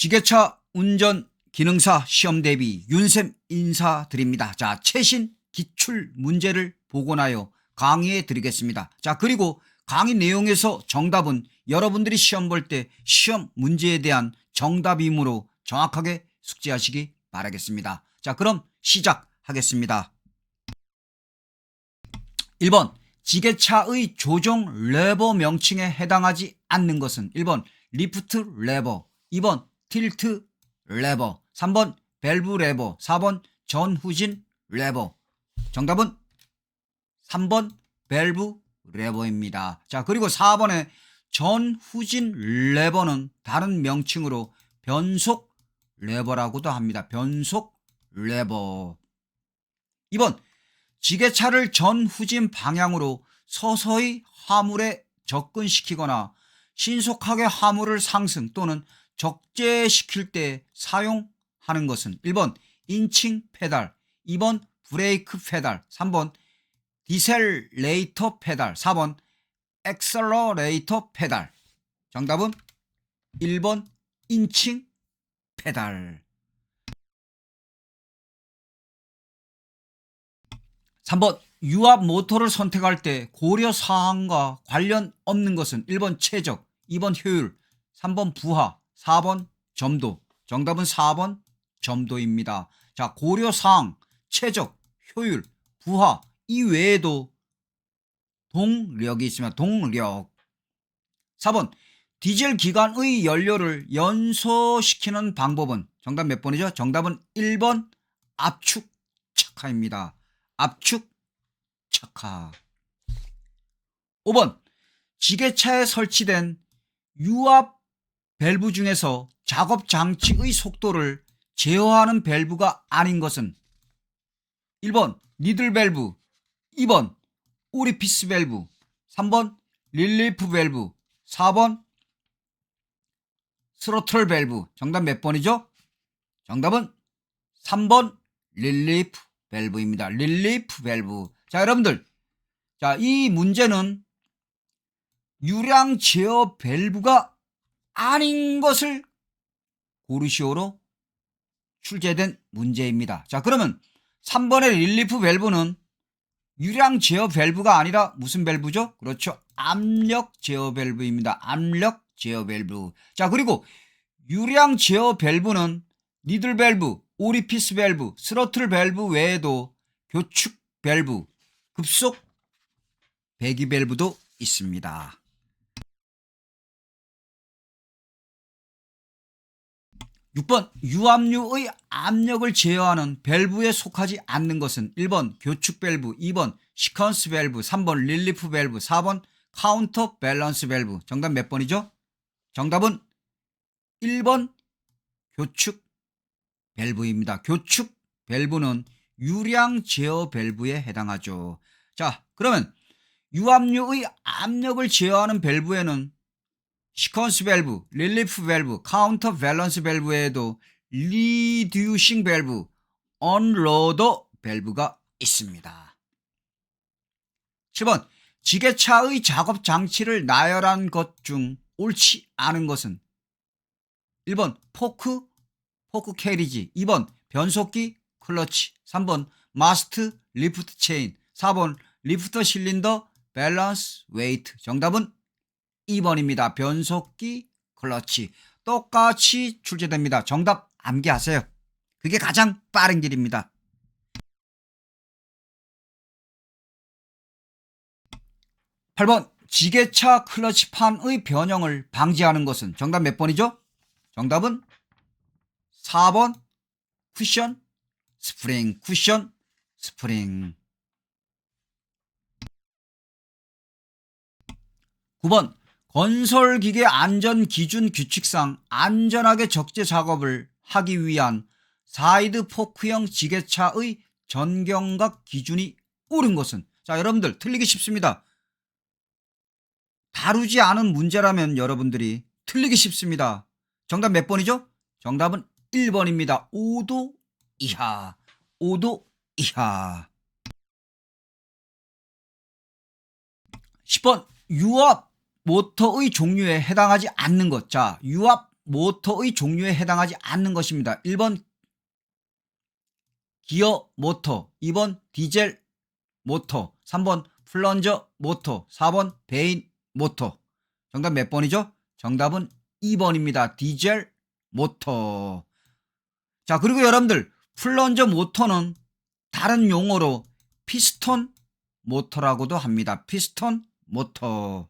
지게차 운전 기능사 시험 대비 윤쌤 인사드립니다. 자, 최신 기출 문제를 복원하여 강의해 드리겠습니다. 자, 그리고 강의 내용에서 정답은 여러분들이 시험 볼 때 시험 문제에 대한 정답이므로 정확하게 숙지하시기 바라겠습니다. 자, 그럼 시작하겠습니다. 1번 지게차의 조종 레버 명칭에 해당하지 않는 것은 1번 리프트 레버 2번 틸트 레버 3번 밸브 레버 4번 전후진 레버 정답은 3번 밸브 레버입니다. 자 그리고 4번에 전후진 레버는 다른 명칭으로 변속 레버라고도 합니다. 변속 레버 2번 지게차를 전후진 방향으로 서서히 화물에 접근시키거나 신속하게 화물을 상승 또는 적재시킬 때 사용하는 것은 1번 인칭 페달, 2번 브레이크 페달, 3번 디셀레이터 페달, 4번 엑셀러레이터 페달. 정답은 1번 인칭 페달. 3번 유압 모터를 선택할 때 고려 사항과 관련 없는 것은 1번 최적, 2번 효율, 3번 부하, 4번 점도. 정답은 4번 점도입니다. 자, 고려 사항, 최적, 효율, 부하 이 외에도 동력이 있으면 동력. 4번 디젤 기관의 연료를 연소시키는 방법은 정답 몇 번이죠? 정답은 1번 압축 척화입니다. 압축 척화. 5번 지게차에 설치된 유압 밸브 중에서 작업 장치의 속도를 제어하는 밸브가 아닌 것은 1번 니들 밸브, 2번 오리피스 밸브, 3번 릴리프 밸브, 4번 스로틀 밸브. 정답 몇 번이죠? 정답은 3번 릴리프 밸브입니다. 릴리프 밸브. 자, 여러분들. 자, 이 문제는 유량 제어 밸브가 아닌 것을 고르시오로 출제된 문제입니다. 자, 그러면 3번의 릴리프 밸브는 유량 제어 밸브가 아니라 무슨 밸브죠? 그렇죠. 압력 제어 밸브입니다. 압력 제어 밸브. 자, 그리고 유량 제어 밸브는 니들 밸브, 오리피스 밸브, 스로틀 밸브 외에도 교축 밸브, 급속 배기 밸브도 있습니다. 6번 유압류의 압력을 제어하는 밸브에 속하지 않는 것은 1번 교축 밸브, 2번 시퀀스 밸브, 3번 릴리프 밸브, 4번 카운터 밸런스 밸브. 정답 몇 번이죠? 정답은 1번 교축 밸브입니다. 교축 밸브는 유량 제어 밸브에 해당하죠. 자, 그러면 유압류의 압력을 제어하는 밸브에는 시퀀스 밸브, 릴리프 밸브, 카운터 밸런스 밸브 외에도 리듀싱 밸브, 언로더 밸브가 있습니다. 7번 지게차의 작업 장치를 나열한 것 중 옳지 않은 것은 1번 포크, 포크 캐리지, 2번 변속기, 클러치, 3번 마스트, 리프트 체인, 4번 리프터 실린더, 밸런스, 웨이트. 정답은 2번입니다. 변속기, 클러치. 똑같이 출제됩니다. 정답 암기하세요. 그게 가장 빠른 길입니다. 8번 지게차 클러치판의 변형을 방지하는 것은 정답 몇 번이죠? 정답은 4번 쿠션 스프링 쿠션 스프링 9번 건설기계 안전 기준 규칙상 안전하게 적재 작업을 하기 위한 사이드 포크형 지게차의 전경각 기준이 옳은 것은 자 여러분들 틀리기 쉽습니다. 다루지 않은 문제라면 여러분들이 틀리기 쉽습니다. 정답 몇 번이죠? 정답은 1번입니다. 5도 이하. 5도 이하. 10번 유압 모터의 종류에 해당하지 않는 것. 자, 유압 모터의 종류에 해당하지 않는 것입니다. 1번 기어 모터, 2번 디젤 모터, 3번 플런저 모터, 4번 베인 모터. 정답 몇 번이죠? 정답은 2번입니다. 디젤 모터. 자, 그리고 여러분들, 플런저 모터는 다른 용어로 피스톤 모터라고도 합니다. 피스톤 모터.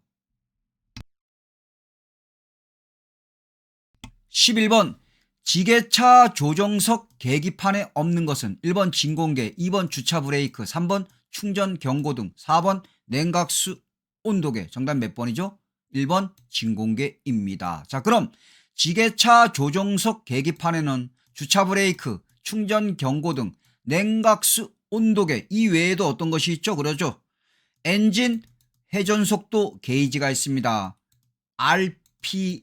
11번 지게차 조정석 계기판에 없는 것은 1번 진공계, 2번 주차 브레이크, 3번 충전 경고등, 4번 냉각수 온도계. 정답 몇 번이죠? 1번 진공계입니다. 자, 그럼 지게차 조정석 계기판에는 주차 브레이크, 충전 경고등, 냉각수 온도계 이 외에도 어떤 것이 있죠? 그러죠? 엔진 회전 속도 게이지가 있습니다. RPM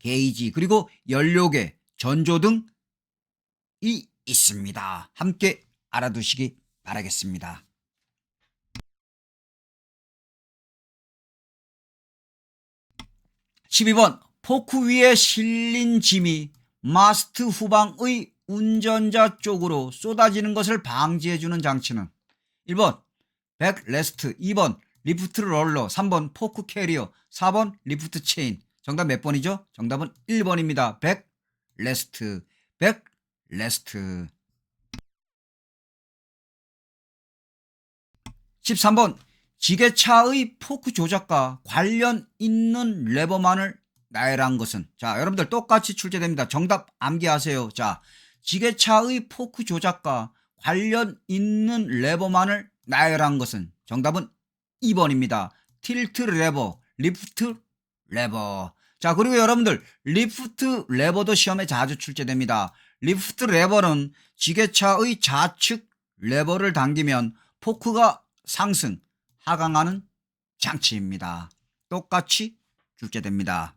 게이지 그리고 연료계, 전조 등이 있습니다. 함께 알아두시기 바라겠습니다. 12번 포크 위에 실린 짐이 마스트 후방의 운전자 쪽으로 쏟아지는 것을 방지해주는 장치는 1번 백 레스트 2번 리프트 롤러 3번 포크 캐리어 4번 리프트 체인 정답 몇 번이죠? 정답은 1번입니다. 백 레스트 백 레스트 13번 지게차의 포크 조작과 관련 있는 레버만을 나열한 것은 자 여러분들 똑같이 출제됩니다. 정답 암기하세요. 자 지게차의 포크 조작과 관련 있는 레버만을 나열한 것은 정답은 2번입니다. 틸트 레버, 리프트 레버. 자, 그리고 여러분들, 리프트 레버도 시험에 자주 출제됩니다. 리프트 레버는 지게차의 좌측 레버를 당기면 포크가 상승, 하강하는 장치입니다. 똑같이 출제됩니다.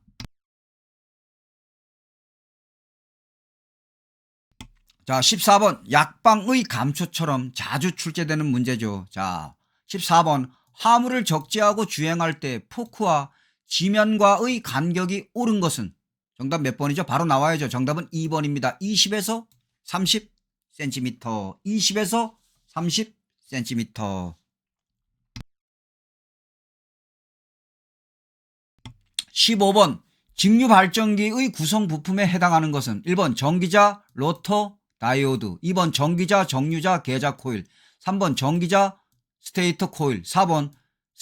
자, 14번 약방의 감초처럼 자주 출제되는 문제죠. 자, 14번 화물을 적재하고 주행할 때 포크와 지면과의 간격이 옳은 것은 정답 몇 번이죠? 바로 나와야죠. 정답은 2번입니다. 20에서 30cm. 20에서 30cm. 15번 직류 발전기의 구성 부품에 해당하는 것은 1번 전기자, 로터, 다이오드, 2번 전기자, 정류자, 계자 코일, 3번 전기자, 스테이터 코일, 4번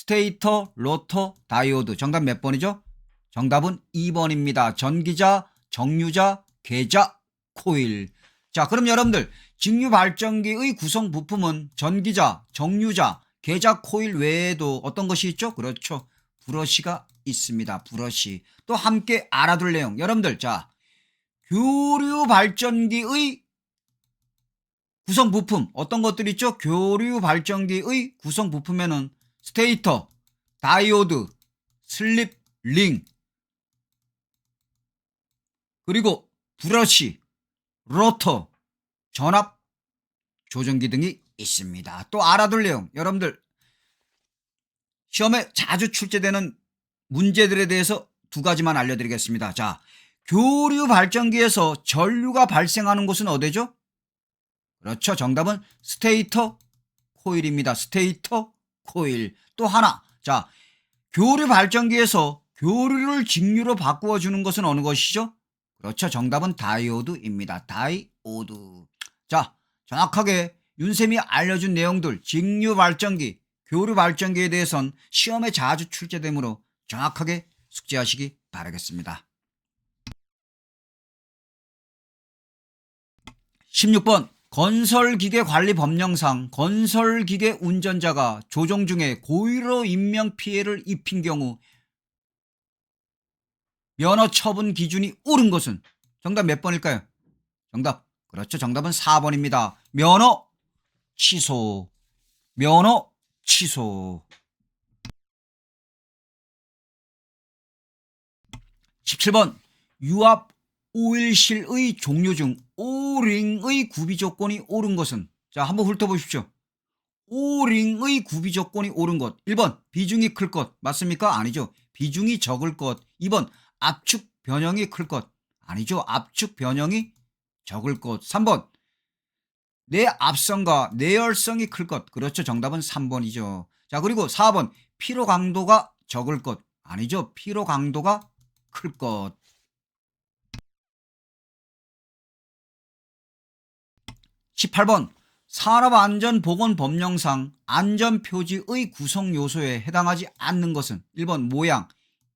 스테이터, 로터, 다이오드. 정답 몇 번이죠? 정답은 2번입니다. 전기자, 정류자, 계자, 코일. 자, 그럼 여러분들 직류 발전기의 구성 부품은 전기자, 정류자, 계자 코일 외에도 어떤 것이 있죠? 그렇죠. 브러쉬가 있습니다. 브러쉬. 또 함께 알아둘 내용. 여러분들 자, 교류 발전기의 구성 부품 어떤 것들이 있죠? 교류 발전기의 구성 부품에는 스테이터, 다이오드, 슬립, 링 그리고 브러쉬, 로터, 전압 조정기 등이 있습니다. 또 알아둘 내용 여러분들 시험에 자주 출제되는 문제들에 대해서 두 가지만 알려드리겠습니다. 자, 교류 발전기에서 전류가 발생하는 곳은 어디죠? 그렇죠. 정답은 스테이터 코일입니다. 스테이터 코일. 또 하나. 자, 교류 발전기에서 교류를 직류로 바꾸어 주는 것은 어느 것이죠? 그렇죠. 정답은 다이오드입니다. 다이오드. 자, 정확하게 윤쌤이 알려준 내용들, 직류 발전기, 교류 발전기에 대해선 시험에 자주 출제되므로 정확하게 숙지하시기 바라겠습니다. 16번 건설기계 관리 법령상 건설기계 운전자가 조종 중에 고의로 인명 피해를 입힌 경우 면허 처분 기준이 옳은 것은 정답 몇 번일까요? 정답 그렇죠. 정답은 4번입니다. 면허 취소 면허 취소 17번 유압 오일실의 종류 중 오링의 구비 조건이 옳은 것은 자 한번 훑어보십시오. 오링의 구비 조건이 옳은 것 1번 비중이 클 것 맞습니까? 아니죠. 비중이 적을 것 2번 압축 변형이 클 것. 아니죠. 압축 변형이 적을 것. 3번. 내 앞성과 내열성이 클 것. 그렇죠. 정답은 3번이죠. 자, 그리고 4번. 피로 강도가 적을 것. 아니죠. 피로 강도가 클 것. 18번. 산업안전보건법령상 안전표지의 구성 요소에 해당하지 않는 것은 1번 모양,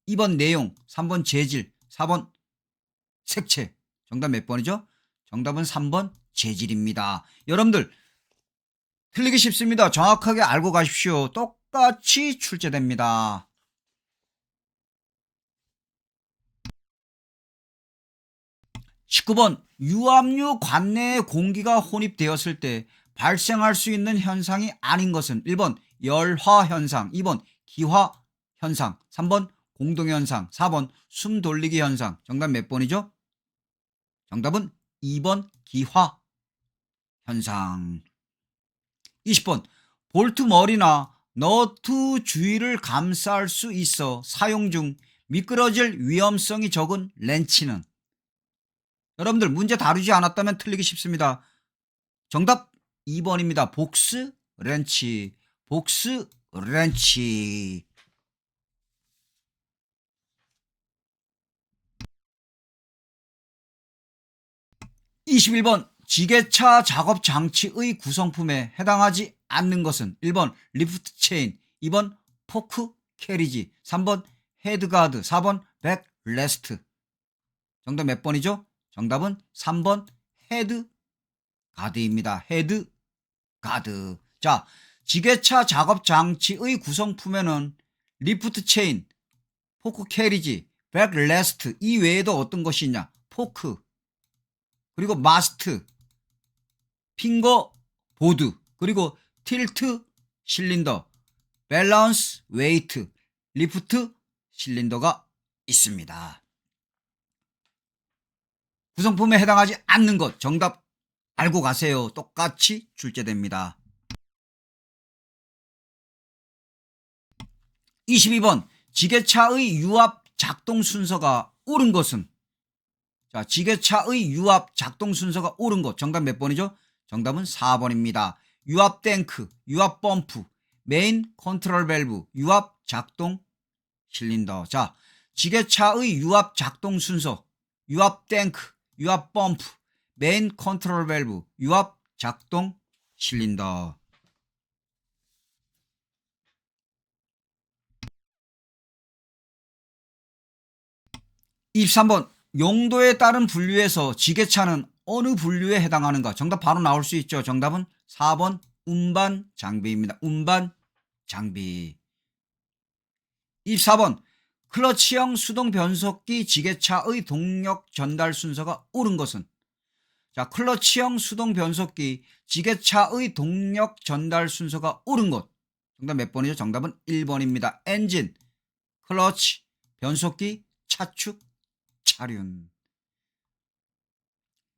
2번 내용, 3번 재질, 4번 색채. 정답 몇 번이죠? 정답은 3번 재질입니다. 여러분들 틀리기 쉽습니다. 정확하게 알고 가십시오. 똑같이 출제됩니다. 19번 유압류 관내에 공기가 혼입되었을 때 발생할 수 있는 현상이 아닌 것은 1번 열화 현상, 2번 기화 현상, 3번 공동 현상, 4번 숨 돌리기 현상. 정답 몇 번이죠? 정답은 2번 기화 현상. 20번 볼트 머리나 너트 주위를 감쌀 수 있어 사용 중 미끄러질 위험성이 적은 렌치는 여러분들 문제 다루지 않았다면 틀리기 쉽습니다. 정답 2번입니다. 복스 렌치. 복스 렌치. 21번 지게차 작업 장치의 구성품에 해당하지 않는 것은 1번 리프트 체인, 2번 포크 캐리지, 3번 헤드가드, 4번 백 레스트. 정답 몇 번이죠? 정답은 3번 헤드 가드입니다. 헤드 가드. 자, 지게차 작업 장치의 구성품에는 리프트 체인, 포크 캐리지, 백 레스트 이 외에도 어떤 것이 있냐? 포크, 그리고 마스트, 핑거 보드, 그리고 틸트 실린더, 밸런스 웨이트, 리프트 실린더가 있습니다. 구성품에 해당하지 않는 것 정답 알고 가세요. 똑같이 출제됩니다. 22번 지게차의 유압 작동 순서가 옳은 것은 자 지게차의 유압 작동 순서가 옳은 것 정답 몇 번이죠? 정답은 4번입니다. 유압 탱크, 유압 펌프, 메인 컨트롤 밸브, 유압 작동 실린더. 자 지게차의 유압 작동 순서 유압 탱크, 유압 펌프, 메인 컨트롤 밸브, 유압 작동 실린더. 23번 용도에 따른 분류에서 지게차는 어느 분류에 해당하는가? 정답 바로 나올 수 있죠. 정답은 4번 운반 장비입니다. 운반 장비. 24번 클러치형 수동 변속기 지게차의 동력 전달 순서가 옳은 것은? 자 클러치형 수동 변속기 지게차의 동력 전달 순서가 옳은 것. 정답 몇 번이죠? 정답은 1번입니다. 엔진, 클러치, 변속기, 차축, 차륜.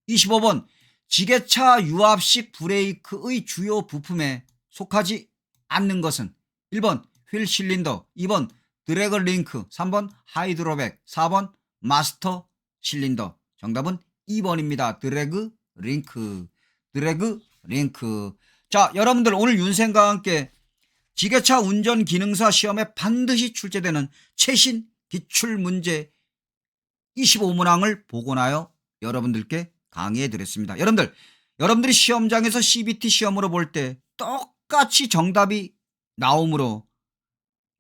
25번. 지게차 유압식 브레이크의 주요 부품에 속하지 않는 것은? 1번 휠 실린더, 2번 드래그 링크, 3번 하이드로백, 4번 마스터 실린더. 정답은 2번입니다. 드래그 링크. 드래그 링크. 자, 여러분들 오늘 윤생과 함께 지게차 운전 기능사 시험에 반드시 출제되는 최신 기출 문제 25문항을 복원하여 여러분들께 강의해 드렸습니다. 여러분들, 여러분들이 시험장에서 CBT 시험으로 볼 때 똑같이 정답이 나오므로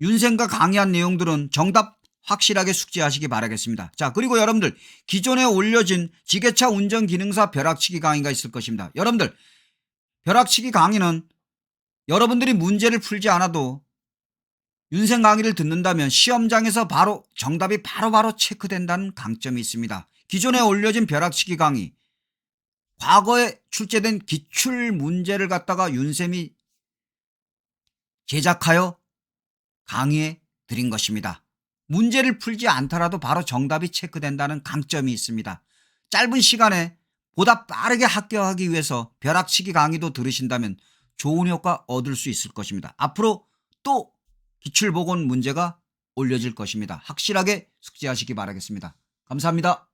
윤생과 강의한 내용들은 정답 확실하게 숙지하시기 바라겠습니다. 자, 그리고 여러분들 기존에 올려진 지게차 운전 기능사 벼락치기 강의가 있을 것입니다. 여러분들 벼락치기 강의는 여러분들이 문제를 풀지 않아도 윤생 강의를 듣는다면 시험장에서 바로 정답이 바로바로 체크된다는 강점이 있습니다. 기존에 올려진 벼락치기 강의 과거에 출제된 기출 문제를 갖다가 윤쌤이 제작하여 강의해 드린 것입니다. 문제를 풀지 않더라도 바로 정답이 체크된다는 강점이 있습니다. 짧은 시간에 보다 빠르게 합격하기 위해서 벼락치기 강의도 들으신다면 좋은 효과 얻을 수 있을 것입니다. 앞으로 또 기출보건 문제가 올려질 것입니다. 확실하게 숙지하시기 바라겠습니다. 감사합니다.